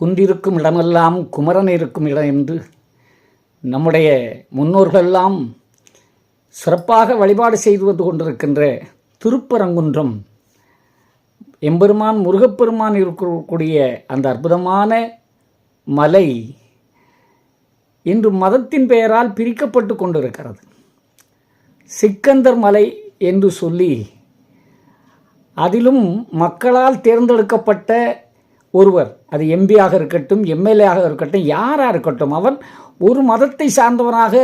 குன்றிருக்கும் இடமெல்லாம் குமரன் இருக்கும் இடம் என்று நம்முடைய முன்னோர்களெல்லாம் சிறப்பாக வழிபாடு செய்து வந்து கொண்டிருக்கின்ற திருப்பரங்குன்றம் எம்பெருமான் முருகப்பெருமான் இருக்கக்கூடிய அந்த அற்புதமான மலை இன்று மதத்தின் பெயரால் பிரிக்கப்பட்டு கொண்டிருக்கிறது. சிக்கந்தர் மலை என்று சொல்லி அதிலும் மக்களால் தேர்ந்தெடுக்கப்பட்ட ஒருவர் அது எம்பியாக இருக்கட்டும் எம்எல்ஏ-ஆக இருக்கட்டும் யாராக இருக்கட்டும் அவன் ஒரு மதத்தை சார்ந்தவனாக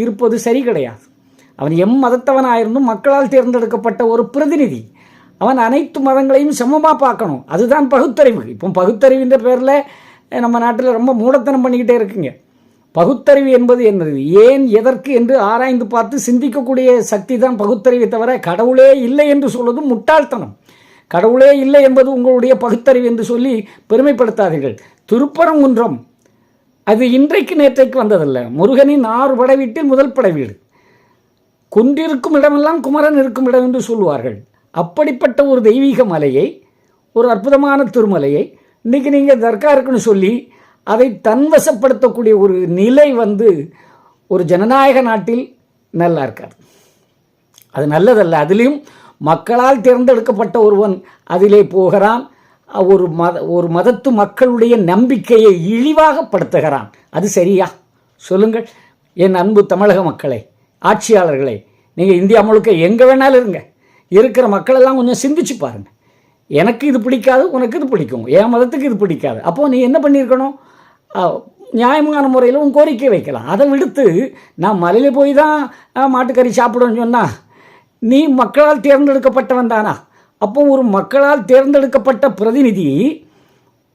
இருப்பது சரி கிடையாது. அவன் எம் மதத்தவனாயிருந்தும் மக்களால் தேர்ந்தெடுக்கப்பட்ட ஒரு பிரதிநிதி. அவன் அனைத்து மதங்களையும் சமமாக பார்க்கணும். அதுதான் பகுத்தறிவு. இப்போ பகுத்தறிவுன்ற பேரில் நம்ம நாட்டில் ரொம்ப மூடத்தனம் பண்ணிக்கிட்டே இருக்குங்க. பகுத்தறிவு என்பது என்னது? ஏன் எதற்கு என்று ஆராய்ந்து பார்த்து சிந்திக்கக்கூடிய சக்தி தான் பகுத்தறிவை தவிர கடவுளே இல்லை என்று சொல்வது முட்டாள்தனம். கடவுளே இல்லை என்பது உங்களுடைய பகுத்தறிவு என்று சொல்லி பெருமைப்படுத்தாதீர்கள். திருப்பரங்குன்றம் அது இன்றைக்கு நேற்றைக்கு வந்ததல்ல. முருகனின் ஆறு படை வீட்டில் முதல் படை வீடு. குன்றிருக்கும் இடமெல்லாம் குமரன் இருக்கும் இடம் என்று சொல்லுவார்கள். அப்படிப்பட்ட ஒரு தெய்வீக மலையை ஒரு அற்புதமான திருமலையை இன்றைக்கி நீங்கள் தர்கா இருக்குன்னு சொல்லி அதை தன்வசப்படுத்தக்கூடிய ஒரு நிலை வந்து ஒரு ஜனநாயக நாட்டில் நல்லா இருக்காது. அது நல்லதல்ல. அதிலையும் மக்களால் தேர்ந்தெடுக்கப்பட்ட ஒருவன் அதிலே போகிறான். ஒரு மத ஒரு மதத்து மக்களுடைய நம்பிக்கையை இழிவாகப்படுத்துகிறான். அது சரியா? சொல்லுங்கள். என் அன்பு தமிழக மக்களே ஆட்சியாளர்களே நீங்கள் இந்தியா முழுக்க எங்கே வேணாலும் இருங்க. இருக்கிற மக்களெல்லாம் கொஞ்சம் சிந்திச்சு பாருங்கள் எனக்கு இது பிடிக்காது உனக்கு இது பிடிக்கும். என் மதத்துக்கு இது பிடிக்காது. அப்போது நீ என்ன பண்ணியிருக்கணும்? நியாயமான முறையில் உன் கோரிக்கை வைக்கலாம். அதை விடுத்து நான் மலையில் போய் தான் மாட்டுக்கறி சாப்பிடுவேன்னு சொன்னால் நீ மக்களால் தேர்ந்தெடுக்கப்பட்டவன் தானா அப்போ ஒரு மக்களால் தேர்ந்தெடுக்கப்பட்ட பிரதிநிதி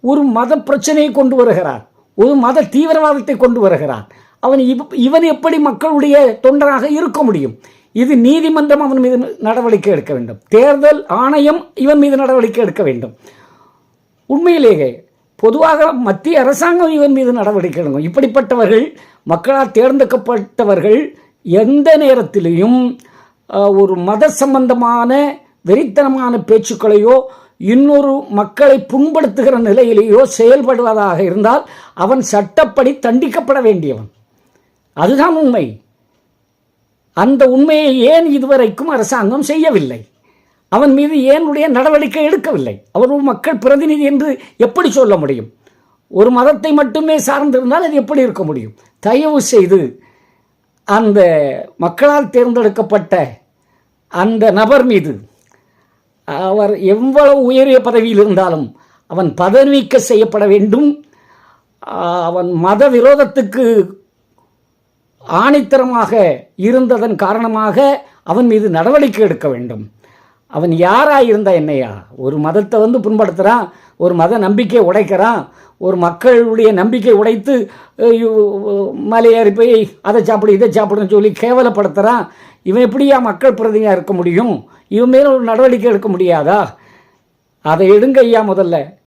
ஒரு மத பிரச்சனையை கொண்டு வருகிறார் ஒரு மத தீவிரவாதத்தை கொண்டு வருகிறார் அவன் இவ் இவன் எப்படி மக்களுடைய தொண்டராக இருக்க முடியும்? இது நீதிமன்றம் அவன் மீது நடவடிக்கை எடுக்க வேண்டும். தேர்தல் ஆணையம் இவன் மீது நடவடிக்கை எடுக்க வேண்டும். உண்மையிலேயே பொதுவாக மத்திய அரசாங்கம் இவன் மீது நடவடிக்கை எடுக்கும் இப்படிப்பட்டவர்கள் மக்களால் தேர்ந்தெடுக்கப்பட்டவர்கள் எந்த நேரத்திலையும் ஒரு மத சம்பந்தமான வெறித்தனமான பேச்சுக்களையோ இன்னொரு மக்களை புண்படுத்துகிற நிலையிலேயோ செயல்படுவதாக இருந்தால் அவன் சட்டப்படி தண்டிக்கப்பட வேண்டியவன். அதுதான் உண்மை. அந்த உண்மையை ஏன் இதுவரைக்கும் அரசாங்கம் செய்யவில்லை? அவன் மீது ஏனுடைய நடவடிக்கை எடுக்கவில்லை? அவர் ஒரு மக்கள் பிரதிநிதி என்று எப்படி சொல்ல முடியும்? ஒரு மதத்தை மட்டுமே சார்ந்திருந்தால் அது எப்படி இருக்க முடியும்? தயவு செய்து அந்த மக்களால் தேர்ந்தெடுக்கப்பட்ட அந்த நபர் மீது அவர் எவ்வளவு உயரிய பதவியில் இருந்தாலும் அவன் பதவி நீக்க செய்யப்பட வேண்டும். அவன் மத விரோதத்துக்கு ஆணித்தரமாக இருந்ததன் காரணமாக அவன் மீது நடவடிக்கை எடுக்க வேண்டும். அவன் யாராக இருந்தா என்னையா? ஒரு மதத்தை வந்து புண்படுத்துகிறான் ஒரு மத நம்பிக்கையை உடைக்கிறான் ஒரு மக்களுடைய நம்பிக்கை உடைத்து மலையேறி போய் அதை சாப்பிடு இதை சாப்பிடுன்னு சொல்லி கேவலப்படுத்துகிறான் இவன் எப்படியா மக்கள் பிரதிநிதியாக இருக்க முடியும்? இவன் மேலே ஒரு நடவடிக்கை எடுக்க முடியாதா? அதை எடுங்க ஐயா முதல்ல.